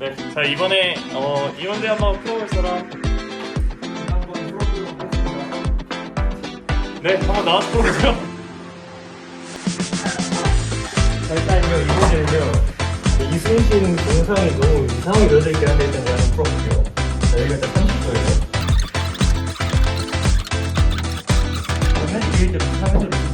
네, 자 이번에 어, 이 문제 한번 풀어볼 사람. 한번 풀어보도록 하겠습니다. 네, 한번 나와서 풀어보세요. 자, 일단요, 이 문제는요. 그 이승훈 씨는 동상이 너무 이상하게 넣어져 있긴 한데 일단 제가 한번 풀어볼게요. 자, 여기가 딱 30도예요. 그러면 이게 이제 3회를